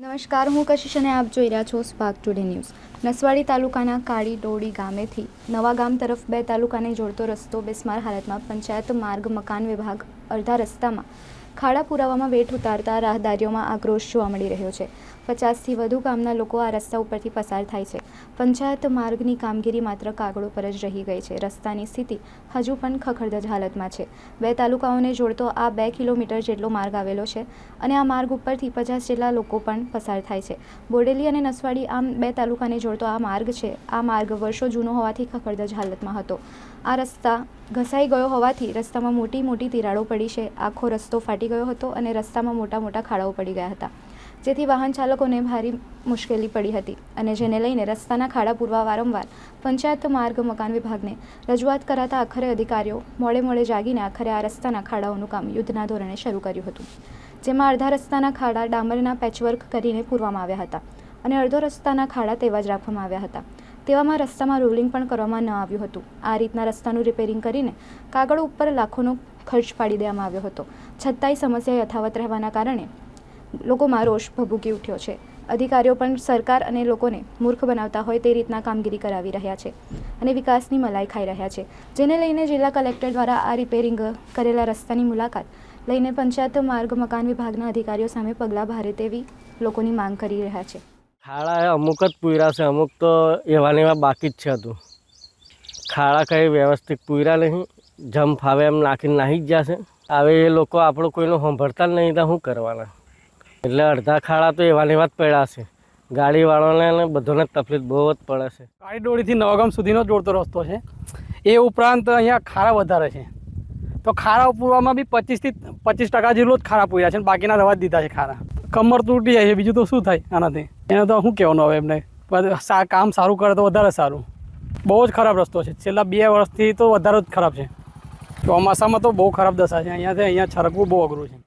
નમસ્કાર, હું કશિશ અને આપ જોઈ રહ્યા છો સ્પાર્ક ટુડે ન્યૂઝ નસવાડી તાલુકાના કાળી ડોડી ગામેથી નવા ગામ તરફ બે તાલુકાને જોડતો રસ્તો બેસ્માર હાલતમાં પંચાયત માર્ગ, મકાન વિભાગ અડધા રસ્તામાં ખાડા પુરાવામાં વેઠ ઉતારતા રાહદારીઓમાં આક્રોશ જોવા મળી રહ્યો છે. પચાસથી વધુ ગામના લોકો આ રસ્તા ઉપરથી પસાર થાય છે. પંચાયત માર્ગની કામગીરી માત્ર કાગળો પર જ રહી ગઈ છે. રસ્તાની સ્થિતિ હજુ પણ ખખડધજ હાલતમાં છે. બે તાલુકાઓને જોડતો આ બે કિલોમીટર જેટલો માર્ગ આવેલો છે અને આ માર્ગ ઉપરથી પચાસ જેટલા લોકો પણ પસાર થાય છે. બોડેલી અને નસવાડી આમ બે તાલુકાને જોડતો આ માર્ગ છે. આ માર્ગ વર્ષો જૂનો હોવાથી ખખડધજ હાલતમાં હતો. આ રસ્તા ઘસાઈ ગયો હોવાથી રસ્તામાં મોટી મોટી તિરાડો પડી છે. આખો રસ્તો ફાટી ગયો હતો અને રસ્તામાં મોટા મોટા ખાડાઓ પડી ગયા હતા. જેથી વાહન ચાલકોને ભારે મુશ્કેલી પડી હતી અને જેને લઈને રસ્તાના ખાડા પૂરવા વારંવાર પંચાયત માર્ગ મકાન વિભાગને રજૂઆત કરાતા આખરે અધિકારીઓ મોડે મોડે જાગીને આખરે આ રસ્તાના ખાડાઓનું કામ યુદ્ધના ધોરણે શરૂ કર્યું હતું, જેમાં અડધા રસ્તાના ખાડા ડામરના પેચવર્ક કરીને પૂરવામાં આવ્યા હતા અને અડધો રસ્તાના ખાડા તેવા જ રાખવામાં આવ્યા હતા. તેવામાં રસ્તામાં રોલિંગ પણ કરવામાં ન આવ્યું હતું. આ રીતના રસ્તાનું રિપેરિંગ કરીને કાગળ ઉપર લાખોનો ખર્ચ પાડી દેવામાં આવ્યો હતો. છતાંય સમસ્યા યથાવત રહેવાના કારણે લોકોમાં રોષ ભભૂકી ઉઠ્યો છે. અધિકારીઓ પણ સરકાર અને લોકોને મૂર્ખ બનાવતા હોય તે રીતના કામગીરી કરાવી રહ્યા છે અને વિકાસની મલાઈ ખાઈ રહ્યા છે. જેને લઈને જિલ્લા કલેક્ટર દ્વારા આ રિપેરિંગ કરેલા રસ્તાની મુલાકાત લઈને પંચાયત માર્ગ મકાન વિભાગના અધિકારીઓ સામે પગલાં ભારે તેવી લોકોની માંગ કરી રહ્યા છે. ખાડા અમુક જ પૂર્યા છે. અમુક તો એવા ને એવા બાકી જ છે હતું ખાડા કંઈ વ્યવસ્થિત પૂર્યા નહીં. જમ ફાવે એમ નાખીને નાહી જ જશે. હવે એ લોકો આપણો કોઈનો સાંભળતા જ નહીં તો શું કરવાના? એટલે અડધા ખાડા તો એવા ને જ પડ્યા છે. ગાડીવાળાને બધાને તકલીફ બહુ જ પડે છે. કાળીડોળીથી નવાગામ સુધીનો જોડતો રસ્તો છે. એ ઉપરાંત અહીંયા ખારા વધારે છે. તો ખારા પૂરવામાં બી પચીસથી પચીસ ટકા જેટલો જ ખારા પૂર્યા છે બાકીના રવા દીધા છે ખારા. કમર તૂટી જાય છે, બીજું તો શું થાય આનાથી? એને તો શું કહેવાનું હવે એમને? કામ સારું કરે તો વધારે સારું. બહુ જ ખરાબ રસ્તો છે. છેલ્લા બે વર્ષથી તો વધારે જ ખરાબ છે. ચોમાસામાં તો બહુ ખરાબ દશા છે. અહીંયાથી અહીંયા છરકવું બહુ અઘરું છે.